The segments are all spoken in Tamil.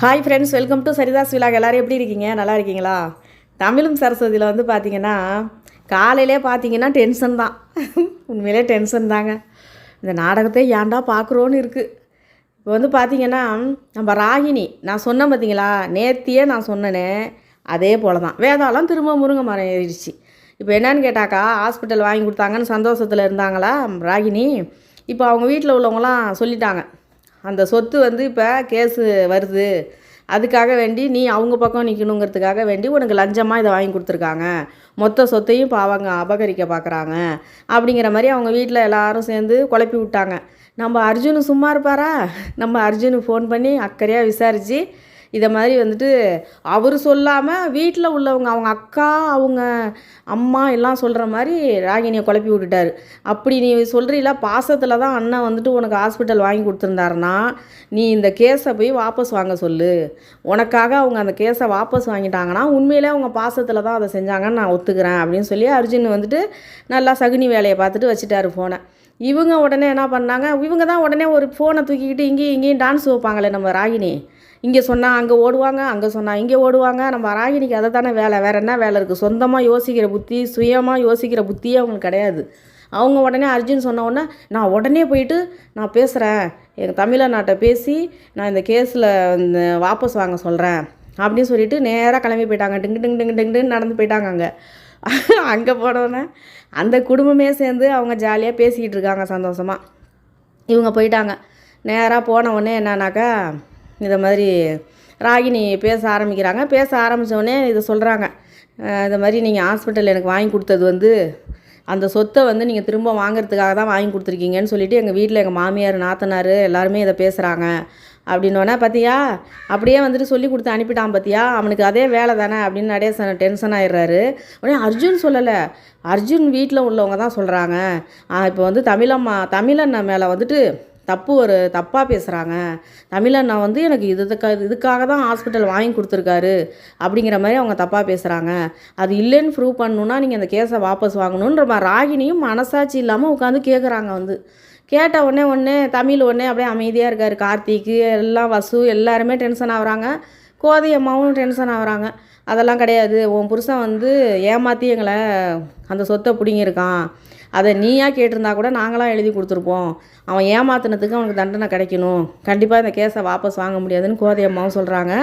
ஹாய் ஃப்ரெண்ட்ஸ் வெல்கம் டு சரிதாஸ் விழாக் எல்லோரும் எப்படி இருக்கீங்க? நல்லா இருக்கீங்களா? தமிழும் சரஸ்வதியில் வந்து பார்த்தீங்கன்னா காலையிலே பார்த்தீங்கன்னா டென்ஷன் தான். உண்மையிலே டென்ஷன் தாங்க. இந்த நாடகத்தை ஏன்டா பார்க்குறோன்னு இருக்குது இப்போ வந்து பார்த்தீங்கன்னா நம்ம ராகினி நான் சொன்னேன் பார்த்தீங்களா நேத்தியே நான் சொன்னேனே அதே போல தான் வேதாளம் திரும்ப முருங்கை மரம் ஏறிடுச்சு. இப்போ என்னன்னு கேட்டாக்கா ஹாஸ்பிட்டல் வாங்கி கொடுத்தாங்கன்னு சந்தோஷத்தில் இருந்தாங்களா ராகினி? இப்போ அவங்க வீட்டில் உள்ளவங்களாம் சொல்லிட்டாங்க. அந்த சொத்து வந்து இப்போ கேஸு வருது. அதுக்காக வேண்டி நீ அவங்க பக்கம் நிற்கணுங்கிறதுக்காக வேண்டி உனக்கு லஞ்சமாக இதை வாங்கி கொடுத்துருக்காங்க. மொத்த சொத்தையும் இப்போ அவங்க அபகரிக்க பார்க்குறாங்க அப்படிங்கிற மாதிரி அவங்க வீட்டில் எல்லாரும் சேர்ந்து குழப்பி விட்டாங்க. நம்ம அர்ஜுனு சும்மா இருப்பாரா? நம்ம அர்ஜுனு ஃபோன் பண்ணி அக்கறையாக விசாரித்து இதை மாதிரி வந்துட்டு அவர் சொல்லாமல் வீட்டில் உள்ளவங்க அவங்க அக்கா அவங்க அம்மா எல்லாம் சொல்கிற மாதிரி ராகினியை குழப்பி விட்டுட்டாரு. அப்படி நீ சொல்கிறீல பாசத்தில் தான் அண்ணன் வந்துட்டு உனக்கு ஹாஸ்பிட்டல் வாங்கி கொடுத்துருந்தாருன்னா நீ இந்த கேஸை போய் வாபஸ் வாங்க சொல்லு. உனக்காக அவங்க அந்த கேஸை வாபஸ் வாங்கிட்டாங்கன்னா உண்மையிலே அவங்க பாசத்தில் தான் அதை செஞ்சாங்கன்னு நான் ஒத்துக்கிறேன் அப்படின்னு சொல்லி அர்ஜுன் வந்துட்டு நல்லா சகுனி வேலையை பார்த்துட்டு வச்சுட்டாரு ஃபோனை இவங்க உடனே என்ன பண்ணாங்க இவங்க தான் உடனே ஒரு ஃபோனை தூக்கிக்கிட்டு இங்கேயும் இங்கேயும் டான்ஸ் வைப்பாங்களே நம்ம ராகினி இங்கே சொன்னால் அங்கே ஓடுவாங்க அங்கே சொன்னால் இங்கே ஓடுவாங்க. நம்ம ராகினிக்கு அதை தானே வேலை. வேறு என்ன வேலை இருக்குது சொந்தமாக யோசிக்கிற புத்தி சுயமாக யோசிக்கிற புத்தியே அவங்களுக்கு கிடையாது. அவங்க உடனே அர்ஜுன் சொன்ன உடனே நான் உடனே போயிட்டு நான் பேசுகிறேன் எங்கள் தமிழ்நாட்டை பேசி நான் இந்த கேஸில் இந்த வாபஸ் வாங்க சொல்கிறேன் அப்படின்னு சொல்லிட்டு நேராக கிளம்பி போயிட்டாங்க. டிங்கு டிங்கு டிங்கு டிங்குன்னு நடந்து போயிட்டாங்க அங்கே. அங்கே போனோடனே அந்த குடும்பமே சேர்ந்து அவங்க ஜாலியாக பேசிக்கிட்டு இருக்காங்க சந்தோஷமாக இவங்க போயிட்டாங்க. நேராக போன உடனே என்னன்னாக்கா இதை மாதிரி ராகினி பேச ஆரம்பிக்கிறாங்க. பேச ஆரம்பித்தோடனே இதை சொல்கிறாங்க இந்த மாதிரி நீங்கள் ஹாஸ்பிட்டல் எனக்கு வாங்கி கொடுத்தது வந்து அந்த சொத்தை வந்து நீங்கள் திரும்ப வாங்குறதுக்காக தான் வாங்கி கொடுத்துருக்கீங்கன்னு சொல்லிவிட்டு எங்கள் வீட்டில் எங்கள் மாமியார் நாத்தனார் எல்லாருமே இதை பேசுகிறாங்க அப்படின்னோடனே பார்த்தியா அப்படியே வந்துட்டு சொல்லி கொடுத்து அனுப்பிட்டான் பார்த்தியா அவனுக்கு அதே வேலை தானே? அப்படின்னு நடேசன் டென்ஷன் ஆயிடுறாரு. உடனே அர்ஜுன் சொல்லலை. அர்ஜுன் வீட்டில் உள்ளவங்க தான் சொல்கிறாங்க இப்போ வந்து தமிழம்மா தமிழண்ணா மேலே வந்துட்டு தப்பு ஒரு தப்பாக பேசுகிறாங்க தமிழண்ணா வந்து எனக்கு இதுக்கு இதுக்காக தான் ஹாஸ்பிட்டல் வாங்கி கொடுத்துருக்காரு அப்படிங்கிற மாதிரி அவங்க தப்பாக பேசுகிறாங்க அது இல்லைன்னு ப்ரூவ் பண்ணணுன்னா நீங்கள் அந்த கேஸை வாபஸ் வாங்கணுன்ற மாதிரி ராகினியும் மனசாட்சி இல்லாமல் உட்காந்து கேட்குறாங்க வந்து. கேட்ட உடனே ஒன்று தமிழ் உடனே அப்படியே அமைதியாக இருக்கார். கார்த்திக்கு எல்லாம் வசு எல்லாருமே டென்ஷன் ஆகுறாங்க. கோதை அம்மாவும் டென்ஷன் ஆகுறாங்க. அதெல்லாம் கிடையாது. உன் புருஷன் வந்து ஏமாற்றி எங்களை அந்த சொத்தை பிடிங்கிருக்கான் அதை நீயா கேட்டிருந்தா கூட நாங்களாம் எழுதி கொடுத்துருப்போம். அவன் ஏமாத்தினத்துக்கு அவனுக்கு தண்டனை கிடைக்கணும். கண்டிப்பாக இந்த கேஸை வாபஸ் வாங்க முடியாதுன்னு கோதையம்மாவும் சொல்கிறாங்க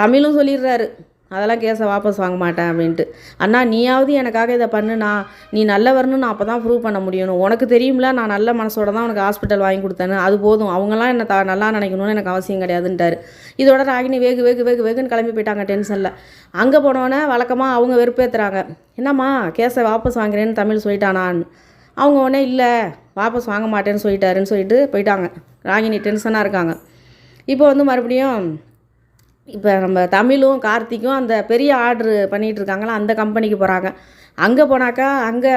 தமிழும் சொல்லிடுறாரு. அதெல்லாம் கேஸை வாபஸ் வாங்க மாட்டேன் அப்படின்ட்டு. அண்ணா நீயாவது எனக்காக இதை பண்ணுண்ணா. நீ நல்லவர்னு நான் அப்போ தான் ப்ரூவ் பண்ண முடியணும். உனக்கு தெரியும்ல நான் நல்ல மனசோட தான் உனக்கு ஹாஸ்பிட்டல் வாங்கி கொடுத்தேன்னு. அது போதும். அவங்களாம் என்னை த நல்லா நினைக்கணும்னு எனக்கு அவசியம் கிடையாதுன்ட்டார். இதோட ராகினி வேகு வேகு வேகு வேகுன்னு கிளம்பி போயிட்டாங்க டென்ஷனில் அங்கே போனோடனே வழக்கமாக அவங்க வெறுப்பேற்றுறாங்க என்னம்மா கேஸை வாபஸ் வாங்குறேன்னு தமிழ் சொல்லிட்டானான்னு. அவங்க உடனே இல்லை வாபஸ் வாங்க மாட்டேன்னு சொல்லிட்டாருன்னு சொல்லிட்டு போயிட்டாங்க. ராகினி டென்ஷனாக இருக்காங்க. இப்போ வந்து மறுபடியும் இப்போ நம்ம தமிழும் கார்த்திக்கும் அந்த பெரிய ஆர்டரு பண்ணிகிட்டு இருக்காங்களா? அந்த கம்பெனிக்கு போகிறாங்க அங்கே போனாக்கா அங்கே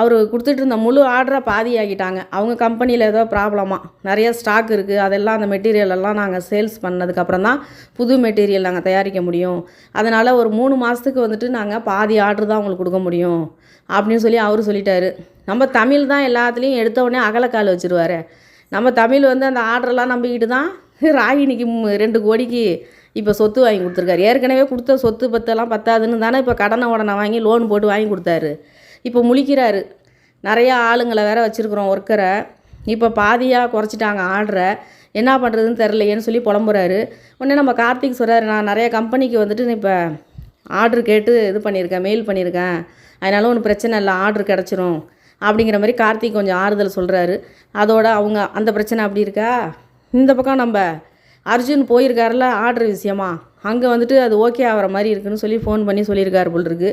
அவர் கொடுத்துட்டு இருந்த முழு ஆர்டரை பாதி ஆகிட்டாங்க அவங்க கம்பெனியில் ஏதோ ப்ராப்ளமாக நிறைய ஸ்டாக் இருக்குது அதெல்லாம் அந்த மெட்டீரியல் எல்லாம் நாங்கள் சேல்ஸ் பண்ணதுக்கப்புறம் தான் புது மெட்டீரியல் நாங்கள் தயாரிக்க முடியும். அதனால் ஒரு மூணு மாதத்துக்கு வந்துட்டு நாங்கள் பாதி ஆர்டர் தான் உங்களுக்கு கொடுக்க முடியும். அப்படின்னு சொல்லி அவர் சொல்லிட்டாரு. நம்ம தமிழ் தான் எல்லாத்துலேயும் எடுத்த உடனே அகலக்கால் வச்சுருவார். நம்ம தமிழ் வந்து அந்த ஆர்டரெல்லாம் நம்பிக்கிட்டு தான் ராகினிக்கு ரெண்டு கோடிக்கு இப்போ சொத்து வாங்கி கொடுத்துருக்காரு. ஏற்கனவே கொடுத்த சொத்து பத்தெல்லாம் பத்தாதுன்னு தானே இப்போ கடனை உடனே வாங்கி லோன் போட்டு வாங்கி கொடுத்தாரு. இப்போ முழிக்கிறாரு. நிறையா ஆளுங்களை வேற வச்சுருக்குறோம் ஒர்க்கரை இப்போ பாதியாக குறைச்சிட்டாங்க ஆர்டரை என்ன பண்ணுறதுன்னு தெரிலையேன்னு சொல்லி புலம்புறாரு. உடனே நம்ம கார்த்திக் சொல்கிறாரு நான் நிறைய கம்பெனிக்கு வந்துட்டு இப்போ ஆர்டர் கேட்டு இது பண்ணியிருக்கேன் மெயில் பண்ணியிருக்கேன். அதனால ஒன்றும் பிரச்சனை இல்லை ஆர்டர் கிடச்சிரும். அப்படிங்கிற மாதிரி கார்த்திக் கொஞ்சம் ஆறுதல் சொல்கிறாரு அதோட அவங்க அந்த பிரச்சனை அப்படி இருக்கா? இந்த பக்கம் நம்ம அர்ஜுன் போயிருக்காருல ஆர்டர் விஷயமா? அங்கே வந்துட்டு அது ஓகே ஆகிற மாதிரி இருக்குன்னு சொல்லி ஃபோன் பண்ணி சொல்லியிருக்காரு போல் இருக்கு.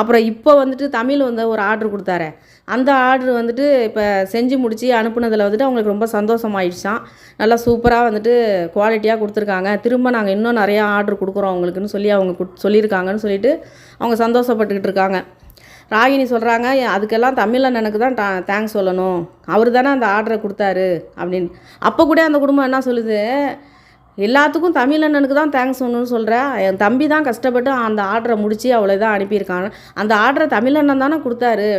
அப்புறம் இப்போ வந்துட்டு தமிழ் வந்து ஒரு ஆர்டர் கொடுத்தாரு. அந்த ஆர்டர் வந்துட்டு இப்போ செஞ்சு முடித்து அனுப்புனதில் வந்துட்டு அவங்களுக்கு ரொம்ப சந்தோஷமாயிடுச்சான் நல்லா சூப்பராக வந்துட்டு குவாலிட்டியாக கொடுத்துருக்காங்க. திரும்ப நாங்கள் இன்னும் நிறையா ஆர்டர் கொடுக்குறோம் அவங்களுக்குன்னு சொல்லி அவங்க குட் சொல்லியிருக்காங்கன்னு சொல்லிட்டு அவங்க சந்தோஷப்பட்டுக்கிட்டு இருக்காங்க. ராகினி சொல்கிறாங்க அதுக்கெல்லாம் தமிழன் எனக்கு தான் டா தேங்க்ஸ் சொல்லணும். அவர் தானே அந்த ஆர்டரை கொடுத்தாரு. அப்படின்னு. அப்போ கூட அந்த குடும்பம் என்ன சொல்லுது? எல்லாத்துக்கும் தமிழ் அண்ணனுக்கு தான் தேங்க்ஸ் ஒன்றுன்னு சொல்கிறேன் என் தம்பி தான் கஷ்டப்பட்டு அந்த ஆர்டரை முடித்து அவ்வளோ தான் அனுப்பியிருக்கான். அந்த ஆர்டரை தமிழ் அண்ணன் தானே கொடுத்தாரு.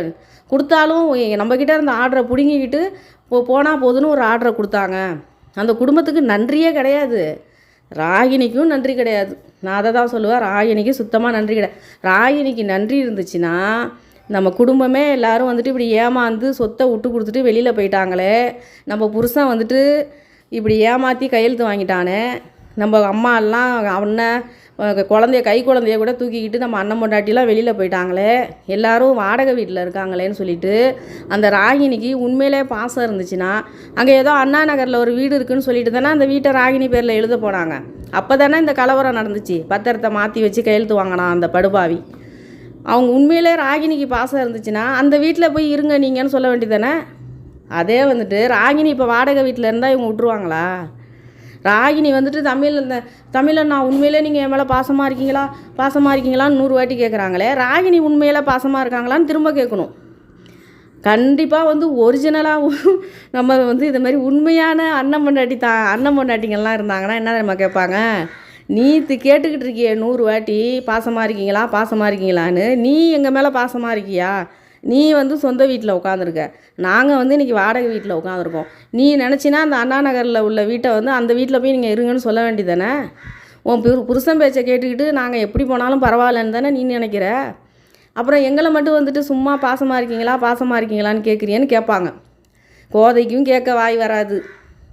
கொடுத்தாலும் நம்மக்கிட்ட இருந்த ஆர்டரை பிடுங்கிக்கிட்டு போ போனால் போதுன்னு ஒரு ஆர்டரை கொடுத்தாங்க. அந்த குடும்பத்துக்கு நன்றியே கிடையாது. ராகினிக்கும் நன்றி கிடையாது. நான் அதை தான் சொல்லுவேன். ராகினிக்கு சுத்தமாக நன்றி கிடையாது. ராகினிக்கு நன்றி இருந்துச்சுன்னா நம்ம குடும்பமே எல்லோரும் வந்துட்டு இப்படி ஏமாந்து சொத்தை விட்டு கொடுத்துட்டு வெளியில் போயிட்டாங்களே. நம்ம புருஷன் வந்துட்டு இப்படி ஏமாற்றி கையெழுத்து வாங்கிட்டானே. நம்ம அம்மா எல்லாம் அண்ணன் குழந்தைய கை குழந்தைய கூட தூக்கிக்கிட்டு நம்ம அண்ணன் பொண்டாட்டிலாம் வெளியில் போயிட்டாங்களே. எல்லாரும் வாடகை வீட்டில் இருக்காங்களேன்னு சொல்லிட்டு அந்த ராகினிக்கு உண்மையிலே பாசம் இருந்துச்சுன்னா அங்கே ஏதோ அண்ணா நகரில் ஒரு வீடு இருக்குன்னு சொல்லிட்டு தானே அந்த வீட்டை ராகினி பேரில் எழுத போனாங்க. அப்போ தானே இந்த கலவரம் நடந்துச்சு. பத்திரத்தை மாற்றி வச்சு கையெழுத்து வாங்கினான் அந்த படுபாவி. அவங்க உண்மையிலே ராகினிக்கு பாசம் இருந்துச்சுன்னா அந்த வீட்டில் போய் இருங்க நீங்கன்னு சொல்ல வேண்டியதானே அதே வந்துட்டு ராகினி இப்போ வாடகை வீட்டில் இருந்தால் இவங்க விட்ருவாங்களா ராகினி வந்துட்டு தமிழ் இந்த தமிழை நான் உண்மையிலே நீங்கள் என் மேலே பாசமாக இருக்கீங்களா? பாசமாக இருக்கீங்களான்னு நூறு வாட்டி கேட்குறாங்களே ராகினி உண்மையில் பாசமாக இருக்காங்களான்னு திரும்ப கேட்கணும் கண்டிப்பாக வந்து ஒரிஜினலாக நம்ம வந்து இது மாதிரி உண்மையான அண்ணன் பொண்டாட்டி தான் அண்ணன் பொண்டாட்டிங்கள்லாம் இருந்தாங்கன்னா என்ன தெரியுமா கேட்பாங்க? நீ கேட்டுக்கிட்டு இருக்கியே நூறு வாட்டி பாசமாக இருக்கீங்களா? பாசமாக இருக்கீங்களான்னு. நீ எங்கள் மேலே பாசமாக இருக்கியா? நீ வந்து சொந்த வீட்டில் உட்காந்துருக்க நாங்கள் வந்து இன்றைக்கி வாடகை வீட்டில் உட்காந்துருக்கோம் நீ நினச்சினா அந்த அண்ணா நகரில் உள்ள வீட்டை வந்து அந்த வீட்டில் போய் நீங்கள் இருங்கன்னு சொல்ல வேண்டியதானே உன் புரு புருஷன் பேச்சை கேட்டுக்கிட்டு நாங்கள் எப்படி போனாலும் பரவாயில்லன்னு தானே நீ நினைக்கிற? அப்புறம் எங்களை மட்டும் வந்துட்டு சும்மா பாசமாக இருக்கீங்களா? பாசமாக இருக்கீங்களான்னு கேட்குறியன்னு கேட்பாங்க. கோதைக்கும் கேட்க வாய் வராது.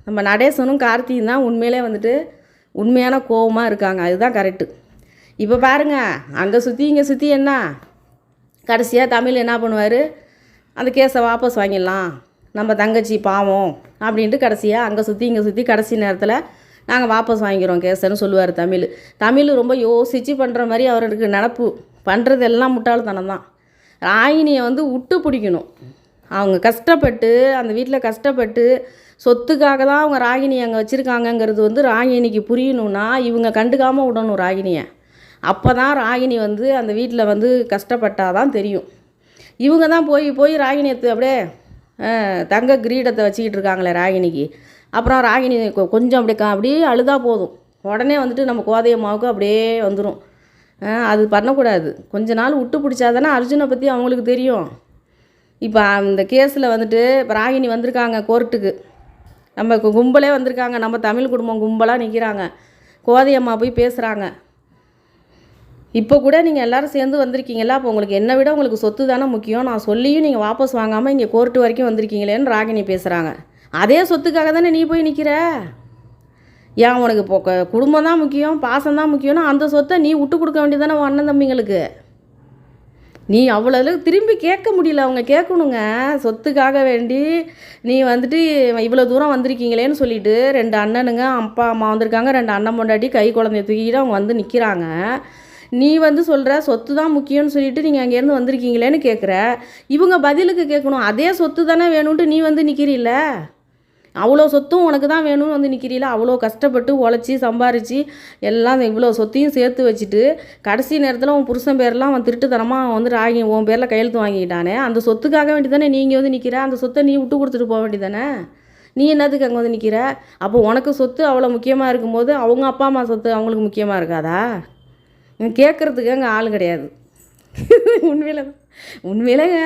நம்ம நடேசனும் கார்த்தியும் தான் உண்மையிலே வந்துட்டு உண்மையான கோவமாக இருக்காங்க. அதுதான் கரெக்டு இப்போ பாருங்க அங்கே சுற்றி இங்கே சுற்றி என்ன? கடைசியாக தமிழ் என்ன பண்ணுவார்? அந்த கேஸை வாபஸ் வாங்கிடலாம். நம்ம தங்கச்சி பாவம் அப்படின்ட்டு கடைசியாக அங்கே சுற்றி இங்கே சுற்றி கடைசி நேரத்தில் நாங்கள் வாபஸ் வாங்கிக்கிறோம் கேஸுன்னு சொல்லுவார் தமிழ். தமிழ் ரொம்ப யோசித்து பண்ணுற மாதிரி அவருக்கு நினப்பு பண்ணுறது எல்லாம் முட்டாள்தனம் தான். ராகினியை வந்து விட்டு பிடிக்கணும். அவங்க கஷ்டப்பட்டு அந்த வீட்டில் கஷ்டப்பட்டு சொத்துக்காக தான் அவங்க ராகினி அங்கே வச்சுருக்காங்கங்கிறது வந்து ராகினிக்கு புரியணும்னா இவங்க கண்டுக்காமல் விடணும் ராகினியை. அப்போ தான் ராகினி வந்து அந்த வீட்டில் வந்து கஷ்டப்பட்டால் தான் தெரியும். இவங்க தான் போய் போய் ராகினி எடுத்து அப்படியே தங்க கிரீடத்தை வச்சுக்கிட்டு இருக்காங்களே ராகினிக்கு. அப்புறம் ராகினி கொ- கொஞ்சம் அப்படியே அப்படியே அழுதா போதும். உடனே வந்துட்டு நம்ம கோதையம்மாவுக்கு அப்படியே வந்துடும் அது பண்ணக்கூடாது. கொஞ்ச நாள் விட்டு பிடிச்சா தானே அர்ஜுனை பற்றி அவங்களுக்கு தெரியும். இப்போ அந்த கேஸில் வந்துட்டு இப்போ ராகினி வந்திருக்காங்க கோர்ட்டுக்கு. நம்ம கும்பலே வந்திருக்காங்க. நம்ம தமிழ் குடும்பம் கும்பலாக நிற்கிறாங்க கோதையம்மா போய் பேசுகிறாங்க இப்போ கூட நீங்கள் எல்லாரும் சேர்ந்து வந்திருக்கீங்களா அப்போ உங்களுக்கு என்னை விட உங்களுக்கு சொத்து தானே முக்கியம். நான் சொல்லியும் நீங்கள் வாபஸ் வாங்காமல் இங்கே கோர்ட்டு வரைக்கும் வந்திருக்கீங்களேன்னு ராகினி பேசுகிறாங்க அதே சொத்துக்காக தானே நீ போய் நிற்கிற ஏன் உனக்கு இப்போ குடும்பம் தான் முக்கியம் பாசம் தான் முக்கியம்னா அந்த சொத்தை நீ விட்டு கொடுக்க வேண்டியதானே உன் அண்ணன் தம்பிங்களுக்கு? நீ அவ்வளோ அளவுக்கு திரும்பி கேட்க முடியல அவங்க கேட்கணுங்க. சொத்துக்காக வேண்டி நீ வந்துட்டு இவ்வளோ தூரம் வந்திருக்கீங்களேன்னு சொல்லிட்டு ரெண்டு அண்ணனுங்க அப்பா அம்மா வந்திருக்காங்க. ரெண்டு அண்ணன் பொண்டாட்டி கை குழந்தைய தூக்கிட்டு அவங்க வந்து நிற்கிறாங்க நீ வந்து சொல்கிற சொத்து தான் முக்கியம்னு சொல்லிட்டு நீங்கள் அங்கேருந்து வந்திருக்கீங்களேன்னு கேட்குற இவங்க பதிலுக்கு கேட்கணும் அதே சொத்து தானே வேணும்ன்ட்டு நீ வந்து நிற்கிறீல்ல அவ்வளோ சொத்தும் உனக்கு தான் வேணும்னு வந்து நிற்கிறீல அவ்வளோ கஷ்டப்பட்டு உழைச்சி சம்பாரித்து எல்லாம் இவ்வளோ சொத்தையும் சேர்த்து வச்சுட்டு கடைசி நேரத்தில் உன் புருஷன் பேர்லாம் அவன் திருட்டுத்தனமாக அவன் வந்து ராகி உன் பேரில் கையெழுத்து வாங்கிட்டானே அந்த சொத்துக்காக வேண்டி தானே நீங்கள் வந்து நிற்கிற அந்த சொத்தை நீ விட்டு கொடுத்துட்டு போக வேண்டியதானே நீ என்னதுக்கு அங்கே வந்து நிற்கிற அப்போ உனக்கு சொத்து அவ்வளோ முக்கியமாக இருக்கும்போது அவங்க அப்பா அம்மா சொத்து அவங்களுக்கு முக்கியமாக இருக்காதா? கேட்குறதுக்கு அங்கே ஆள் கிடையாது. உண்மையில உண்மையிலங்க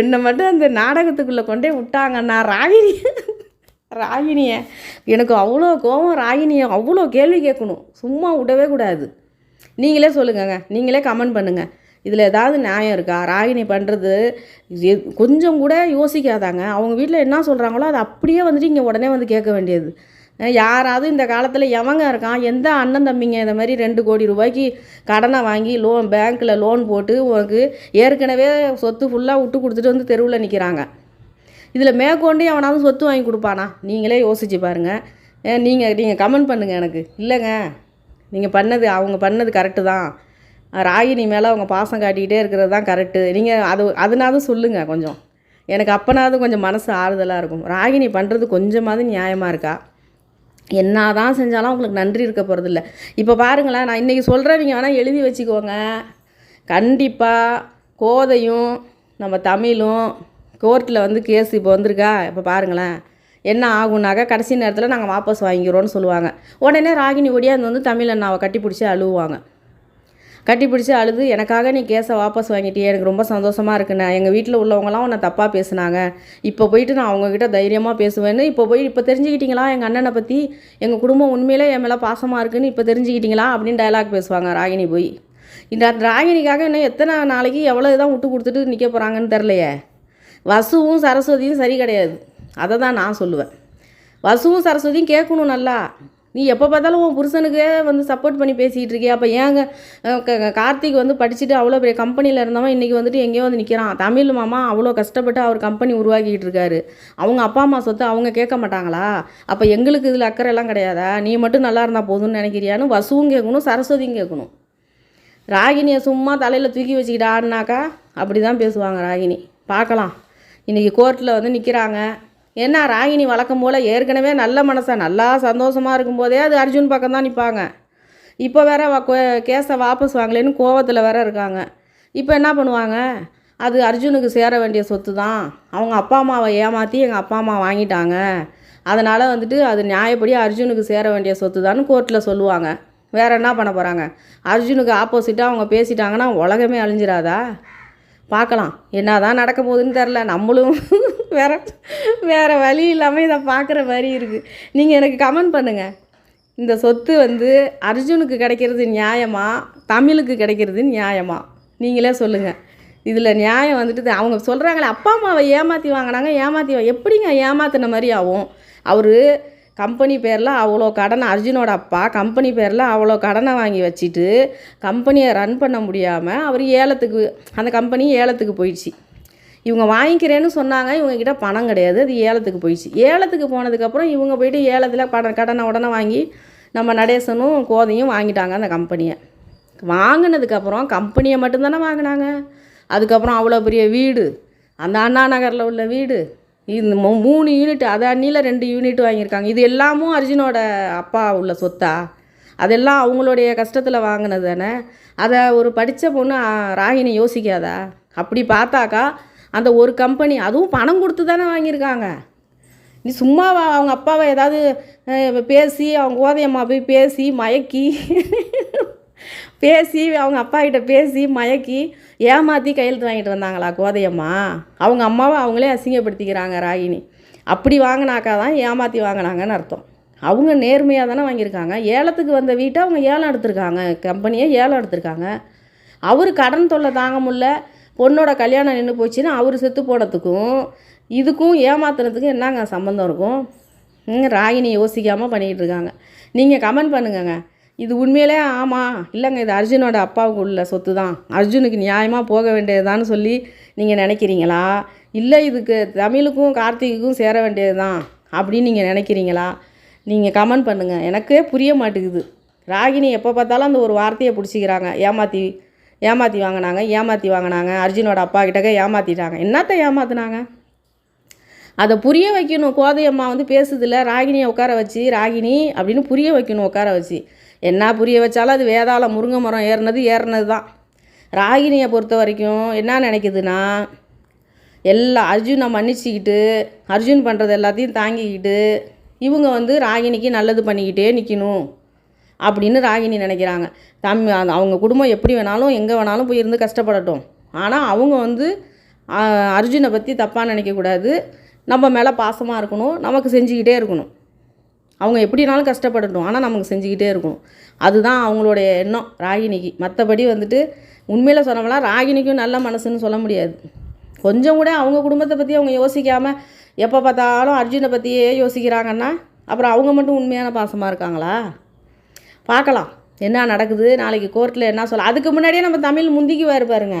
என்னை மட்டும் அந்த நாடகத்துக்குள்ளே கொண்டே விட்டாங்கண்ணா ராகினி ராகினியை எனக்கு அவ்வளோ கோவம் ராகினியை அவ்வளோ கேள்வி கேட்கணும். சும்மா விடவே கூடாது. நீங்களே சொல்லுங்கங்க. நீங்களே கமெண்ட் பண்ணுங்கள் இதில் ஏதாவது நியாயம் இருக்கா? ராகினி பண்ணுறது கொஞ்சம் கூட யோசிக்காதாங்க. அவங்க வீட்டில் என்ன சொல்கிறாங்களோ அதை அப்படியே வந்துட்டு இங்கே உடனே வந்து கேட்க வேண்டியது. யாராவது இந்த காலத்தில் எவங்க இருக்கான்? எந்த அண்ணன் தம்பிங்க? இந்த மாதிரி ரெண்டு கோடி ரூபாய்க்கு கடனை வாங்கி லோன் பேங்க்கில் லோன் போட்டு உனக்கு ஏற்கனவே சொத்து ஃபுல்லாக விட்டு கொடுத்துட்டு வந்து தெருவில் நிற்கிறாங்க இதில் மேற்கொண்டு எவனாவது சொத்து வாங்கி கொடுப்பானா? நீங்களே யோசிச்சு பாருங்கள் நீங்கள் நீங்கள் கமெண்ட் பண்ணுங்கள் எனக்கு. இல்லைங்க. நீங்கள் பண்ணது அவங்க பண்ணது கரெக்டு தான். ராகினி மேலே அவங்க பாசம் காட்டிக்கிட்டே இருக்கிறது தான் கரெக்டு நீங்கள் அது அதனாவது சொல்லுங்கள் கொஞ்சம். எனக்கு அப்போனாவது கொஞ்சம் மனசு ஆறுதலாக இருக்கும். ராகினி பண்ணுறது கொஞ்சமாவது நியாயமாக இருக்கா? என்ன தான் செஞ்சாலும் அவங்களுக்கு நன்றி இருக்க போகிறதில்ல இப்போ பாருங்களேன் நான் இன்றைக்கி சொல்கிறவங்க வேணால் எழுதி வச்சுக்கோங்க. கண்டிப்பாக கோதையும் நம்ம தமிழும் கோர்ட்டில் வந்து கேஸ் இப்போ வந்திருக்கா? இப்போ பாருங்களேன். என்ன ஆகுனாக்கா கடைசி நேரத்தில் நாங்கள் வாபஸ் வாங்கிக்கிறோன்னு சொல்லுவாங்க. உடனே ராகினி ஒடியாந்து வந்து தமிழ் அண்ணாவை கட்டி பிடிச்சி அழுவாங்க கட்டி பிடிச்சி அழுது எனக்காக நீ கேஸை வாபஸ் வாங்கிட்டியே எனக்கு ரொம்ப சந்தோஷமாக இருக்குண்ணே எங்கள் வீட்டில் உள்ளவங்களாம் உன்னை தப்பாக பேசுனாங்க. இப்போ போயிட்டு நான் அவங்கக்கிட்ட தைரியமாக பேசுவேன்னு இப்போ போய் இப்போ தெரிஞ்சுக்கிட்டீங்களா? எங்கள் அண்ணனை பற்றி எங்கள் குடும்பம் உண்மையிலே என் மேலே பாசமாக இருக்குன்னு இப்போ தெரிஞ்சுக்கிட்டீங்களா? அப்படின்னு டயலாக் பேசுவாங்க ராகினி போய். இந்த ராகினிக்காக இன்னும் எத்தனை நாளைக்கு எவ்வளோ இதான் விட்டு கொடுத்துட்டு நிற்க போகிறாங்கன்னு தெரிலையே வசுவும் சரஸ்வதியும் சரி கிடையாது. அதை தான் நான் சொல்லுவேன். வசுவும் சரஸ்வதியும் கேட்கணும் நல்லா. நீ எப்போ பார்த்தாலும் உன் புருஷனுக்கே வந்து சப்போர்ட் பண்ணி பேசிகிட்டு இருக்கியா? அப்போ ஏங்க க- கார்த்திக் வந்து படிச்சுட்டு அவ்வளோ பெரிய கம்பெனியில் இருந்தவன் இன்றைக்கி வந்துட்டு எங்கேயோ வந்து நிற்கிறான் தமிழ் மாமா அவ்வளோ கஷ்டப்பட்டு அவர் கம்பெனி உருவாக்கிட்டு இருக்காரு. அவங்க அப்பா அம்மா சொத்து அவங்க கேட்க மாட்டாங்களா? அப்போ எங்களுக்கு இதில் அக்கறை எல்லாம் கிடையாதா? நீ மட்டும் நல்லா இருந்தால் போதும்னு நினைக்கிறியான்னு வசுவும் கேட்கணும் சரஸ்வதியும் கேட்கணும். ராகினியை சும்மா தலையில் தூக்கி வச்சுக்கிட்டு ஆடினாக்கா அப்படி தான் பேசுவாங்க ராகினி பார்க்கலாம். இன்றைக்கி கோர்ட்டில் வந்து நிற்கிறாங்க என்ன ராகினி வழக்கம் போல் ஏற்கனவே நல்ல மனசாக நல்லா சந்தோஷமாக இருக்கும்போதே அது அர்ஜுன் பக்கம் தான் நிற்பாங்க இப்போ வேற வ- கோ- கேஸை வாபஸ் வாங்கலைன்னு கோவத்தில் வேற இருக்காங்க. இப்போ என்ன பண்ணுவாங்க? அது அர்ஜுனுக்கு சேர வேண்டிய சொத்து தான் அவங்க அப்பா அம்மாவை ஏமாற்றி எங்கள் அப்பா அம்மா வாங்கிட்டாங்க. அதனால் வந்துட்டு அது நியாயப்படி அர்ஜுனுக்கு சேர வேண்டிய சொத்து தான் கோர்ட்டில் சொல்லுவாங்க. வேற என்ன பண்ண போகிறாங்க அர்ஜுனுக்கு ஆப்போசிட்டாக அவங்க பேசிட்டாங்கன்னா உலகமே அழிஞ்சிராதா? பார்க்கலாம். என்ன தான் நடக்க போகுதுன்னு தெரில நம்மளும் வேற வேறு வழி இல்லாமல் இதை பார்க்குற மாதிரி இருக்குது நீங்கள் எனக்கு கமெண்ட் பண்ணுங்கள் இந்த சொத்து வந்து அர்ஜுனுக்கு கிடைக்கிறது நியாயமா? தமிழுக்கு கிடைக்கிறது நியாயமா? நீங்களே சொல்லுங்கள் இதில் நியாயம் வந்துட்டு அவங்க சொல்கிறாங்களே அப்பா அம்மாவை ஏமாற்றி வாங்கினாங்க ஏமாற்றி எப்படிங்க ஏமாத்தின மாதிரி ஆகும்? அவர் கம்பெனி பேரில் அவ்வளோ கடனை அர்ஜுனோட அப்பா கம்பெனி பேரில் அவ்வளோ கடனை வாங்கி வச்சுட்டு கம்பெனியை ரன் பண்ண முடியாமல் அவர் ஏலத்துக்கு அந்த கம்பெனி ஏலத்துக்கு போயிடுச்சு. இவங்க வாங்கிக்கிறேன்னு சொன்னாங்க இவங்கக்கிட்ட பணம் கிடையாது அது ஏலத்துக்கு போயிடுச்சு. ஏலத்துக்கு போனதுக்கப்புறம் இவங்க போயிட்டு ஏலத்தில் பண கடனை உடனே வாங்கி நம்ம நடேசனும் கோதையும் வாங்கிட்டாங்க அந்த கம்பெனியை. வாங்கினதுக்கப்புறம் கம்பெனியை மட்டும்தானே வாங்கினாங்க. அதுக்கப்புறம் அவ்வளோ பெரிய வீடு அந்த அண்ணா நகரில் உள்ள வீடு இந்த மூணு யூனிட் அது அண்ணியில் ரெண்டு யூனிட் வாங்கியிருக்காங்க. இது எல்லாமும் அர்ஜுனோட அப்பா உள்ள சொத்தா? அதெல்லாம் அவங்களுடைய கஷ்டத்தில் வாங்கினது தானே? அதை ஒரு படித்த பொண்ணு ராகினி யோசிக்காதா? அப்படி பார்த்தாக்கா அந்த ஒரு கம்பெனி அதுவும் பணம் கொடுத்து தானே வாங்கியிருக்காங்க. நீ சும்மா வா- அவங்க அப்பாவை ஏதாவது பேசி அவங்க கோதையம்மா போய் பேசி மயக்கி பேசி அவங்க அப்பா கிட்ட பேசி மயக்கி ஏமாற்றி கையெழுத்து வாங்கிட்டு வந்தாங்களா கோதையம்மா? அவங்க அம்மாவை அவங்களே அசிங்கப்படுத்திக்கிறாங்க ராகினி. அப்படி வாங்கினாக்கா தான் ஏமாற்றி வாங்கினாங்கன்னு அர்த்தம். அவங்க நேர்மையாக தானே வாங்கியிருக்காங்க. ஏலத்துக்கு வந்த வீட்டை அவங்க ஏலம் எடுத்திருக்காங்க. கம்பெனியை ஏலம் எடுத்திருக்காங்க. அவர் கடன் தொல்லை தாங்க முடியல. பொண்ணோட கல்யாணம் நின்று போச்சுன்னா அவர் செத்து போனதுக்கும் இதுக்கும் ஏமாத்துறதுக்கும் என்னங்க சம்மந்தம் இருக்கும்? ராகினி யோசிக்காமல் பண்ணிக்கிட்டு இருக்காங்க. நீங்கள் கமெண்ட் பண்ணுங்கங்க. இது உண்மையிலே ஆமாம் இல்லைங்க இது அர்ஜுனோட அப்பாவுக்கு உள்ள சொத்து தான் அர்ஜுனுக்கு நியாயமாக போக வேண்டியதுதான்னு சொல்லி நீங்கள் நினைக்கிறீங்களா? இல்லை இதுக்கு தமிழுக்கும் கார்த்திக்குக்கும் சேர வேண்டியது தான் அப்படின்னு நீங்கள் நினைக்கிறீங்களா? நீங்கள் கமெண்ட் பண்ணுங்கள் எனக்கே புரிய மாட்டேங்குது. ராகினி எப்போ பார்த்தாலும் அந்த ஒரு வார்த்தையை பிடிச்சிக்கிறாங்க. ஏமாற்றி ஏமாற்றி வாங்கினாங்க ஏமாற்றி வாங்கினாங்க. அர்ஜுனோட அப்பா கிட்டக்க ஏமாற்றிட்டாங்க என்னத்தை ஏமாத்தினாங்க? அதை புரிய வைக்கணும். கோதையம்மா வந்து பேசுதில்ல ராகினியை உட்கார வச்சு ராகினி அப்படின்னு புரிய வைக்கணும் உட்கார வச்சு. என்ன புரிய வச்சாலும் அது வேதாள முருங்கை மரம் ஏறினது ஏறினது தான். ராகினியை பொறுத்த வரைக்கும் என்ன நினைக்குதுன்னா எல்லா அர்ஜுனை மன்னிச்சிக்கிட்டு அர்ஜுன் பண்ணுறது எல்லாத்தையும் தாங்கிக்கிட்டு இவங்க வந்து ராகினிக்கு நல்லது பண்ணிக்கிட்டே நிற்கணும் அப்படின்னு ராகினி நினைக்கிறாங்க. தம் அவங்க குடும்பம் எப்படி வேணாலும் எங்கே வேணாலும் போய் இருந்து கஷ்டப்படட்டும். ஆனால் அவங்க வந்து அர்ஜுனை பற்றி தப்பாக நினைக்கக்கூடாது. நம்ம மேலே பாசமாக இருக்கணும். நமக்கு செஞ்சுக்கிட்டே இருக்கணும். அவங்க எப்படினாலும் கஷ்டப்படட்டும். ஆனால் நமக்கு செஞ்சுக்கிட்டே இருக்கணும் அதுதான் அவங்களுடைய எண்ணம். ராகினிக்கு மற்றபடி வந்துட்டு உண்மையில் சொன்னோம்னா ராகினிக்கும் நல்ல மனசுன்னு சொல்ல முடியாது. கொஞ்சம் கூட அவங்க குடும்பத்தை பற்றி அவங்க யோசிக்காமல் எப்போ பார்த்தாலும் அர்ஜுனை பற்றியே யோசிக்கிறாங்கன்னா அப்புறம் அவங்க மட்டும் உண்மையான பாசமாக இருக்காங்களா? பார்க்கலாம். என்ன நடக்குது? நாளைக்கு கோர்ட்டில் என்ன சொல்ல அதுக்கு முன்னாடியே நம்ம தமிழ் முந்திக்குவார் பாருங்க.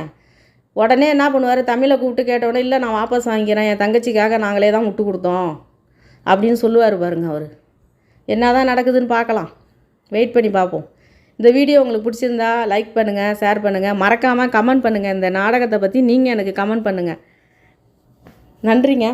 உடனே என்ன பண்ணுவார்? தமிழை கூப்பிட்டு கேட்டவுடனே இல்லை நான் வாபஸ் வாங்கிக்கிறேன். என் தங்கச்சிக்காக நாங்களே தான் விட்டு கொடுத்தோம். அப்படின்னு சொல்லுவார் பாருங்க அவர். என்ன தான் நடக்குதுன்னு பார்க்கலாம். வெயிட் பண்ணி பார்ப்போம். இந்த வீடியோ உங்களுக்கு பிடிச்சிருந்தா லைக் பண்ணுங்கள் ஷேர் பண்ணுங்கள் மறக்காமல் கமெண்ட் பண்ணுங்கள் இந்த நாடகத்தை பற்றி நீங்கள் எனக்கு கமெண்ட் பண்ணுங்கள் நன்றிங்க.